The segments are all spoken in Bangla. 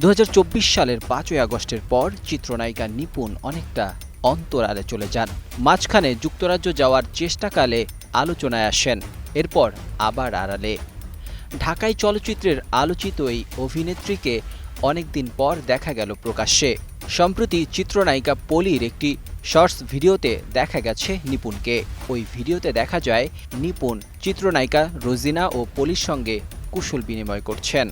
দু হাজার চব্বিশ সালের পাঁচই আগস্টের পর চিত্রনায়িকা নিপুণ অনেকটা অন্তরালে চলে যান। মাঝখানে যুক্তরাজ্য যাওয়ার চেষ্টাকালে আলোচনায় আসেন, এরপর আবার আড়ালে। ঢাকায় চলচ্চিত্রের আলোচিত এই অভিনেত্রীকে অনেকদিন পর দেখা গেল প্রকাশ্যে। সম্প্রতি চিত্রনায়িকা পলির একটি শর্টস ভিডিওতে দেখা গেছে নিপুণকে। ওই ভিডিওতে দেখা যায়, নিপুণ চিত্রনায়িকা রোজিনা ও পলির সঙ্গে কুশল বিনিময় করছেন।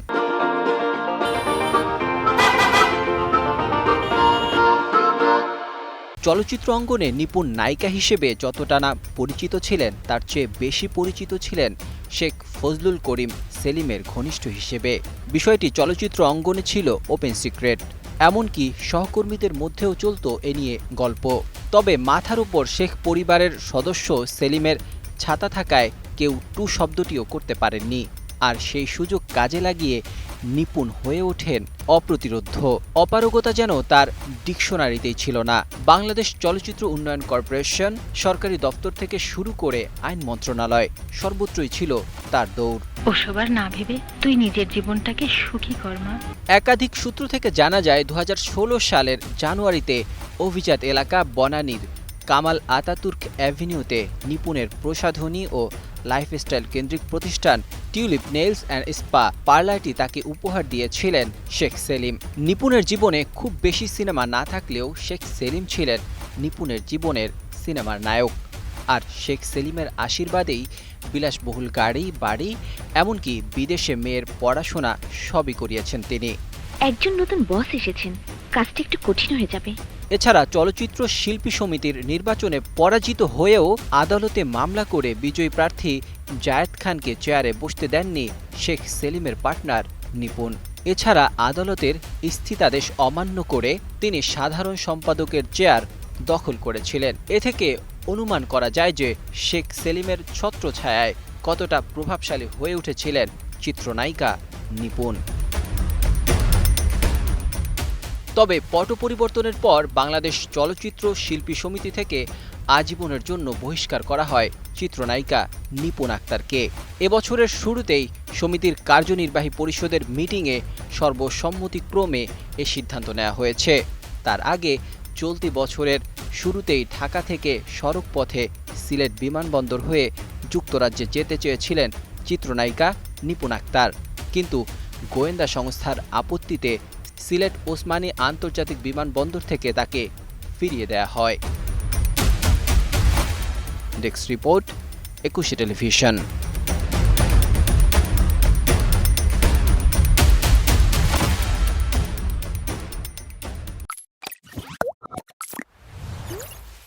চলচ্চিত্র অঙ্গনে নিপুণ নায়িকা হিসেবে যতটা না পরিচিত ছিলেন, তার চেয়ে বেশি পরিচিত ছিলেন শেখ ফজলুল করিম সেলিমের ঘনিষ্ঠ হিসেবে। বিষয়টি চলচ্চিত্র অঙ্গনে ছিল ওপেন সিক্রেট। এমনকি সহকর্মীদের মধ্যেও চলত এ নিয়ে গল্প। তবে মাথার উপর শেখ পরিবারের সদস্য সেলিমের ছাতা থাকায় কেউ টু শব্দটিও করতে পারেননি। আর সেই সুযোগ কাজে লাগিয়ে নিপুণ হয়ে ওঠেন অপ্রতিরোধ্য অপারগতা যেন তার ডিকশনারিতেই ছিল না। বাংলাদেশ চলচ্চিত্র উন্নয়ন কর্পোরেশন সরকারি দপ্তর থেকে শুরু করে আইন মন্ত্রণালয় সর্বত্রই ছিল তার দৌড়। ওসব আর না ভেবে তুই নিজের জীবনটাকে সুখী কর মা। একাধিক সূত্র থেকে জানা যায় দু হাজার ষোলো সালের জানুয়ারিতে অভিজাত এলাকা বনানীর কামাল আতাতুর্ক অ্যাভিনিউতে নিপুণের প্রসাধনী ও লাইফস্টাইল কেন্দ্রিক প্রতিষ্ঠান টিউলিপ নেলস অ্যান্ড স্পা পার্লারটি তাকে উপহার দিয়েছিলেন শেখ সেলিম। নিপুণের জীবনে খুব বেশি সিনেমা না থাকলেও শেখ সেলিম ছিলেন নিপুণের জীবনের সিনেমার নায়ক। আর শেখ সেলিমের আশীর্বাদেই বিলাসবহুল গাড়ি, বাড়ি, এমনকি বিদেশে মেয়ের পড়াশোনা সবই করিয়েছেন তিনি। একজন নতুন বস এসেছেন। কাজটা একটু কঠিন হয়ে যাবে। এছাড়া চলচ্চিত্র শিল্পী সমিতির নির্বাচনে পরাজিত হয়েও আদালতে মামলা করে বিজয়ী প্রার্থী জায়েদ খানকে চেয়ারে বসতে দেননি শেখ সেলিমের পার্টনার নিপুণ। এছাড়া আদালতের স্থিতাদেশ অমান্য করে তিনি সাধারণ সম্পাদকের চেয়ার দখল করেছিলেন। এ থেকে অনুমান করা যায় যে শেখ সেলিমের ছত্রছায়ায় কতটা প্রভাবশালী হয়ে উঠেছিলেন চিত্রনায়িকা নিপুণ। তবে পট পরিবর্তনের পর বাংলাদেশ চলচ্চিত্র শিল্পী সমিতি থেকে আজীবনের জন্য বহিষ্কার করা হয় চিত্রনায়িকা নিপুণ আক্তারকে। এবছরের শুরুতেই সমিতির কার্যনির্বাহী পরিষদের মিটিংয়ে সর্বসম্মতিক্রমে এ সিদ্ধান্ত নেওয়া হয়েছে। তার আগে চলতি বছরের শুরুতেই ঢাকা থেকে সড়ক পথে সিলেট বিমানবন্দর হয়ে যুক্তরাজ্যে যেতে চেয়েছিলেন চিত্রনায়িকা নিপুণ আক্তার। কিন্তু গোয়েন্দা সংস্থার আপত্তিতে সিলেট ওসমানী আন্তর্জাতিক বিমানবন্দর থেকে তাকে ফিরিয়ে দেয়া হয়। Desk report Ekushey television.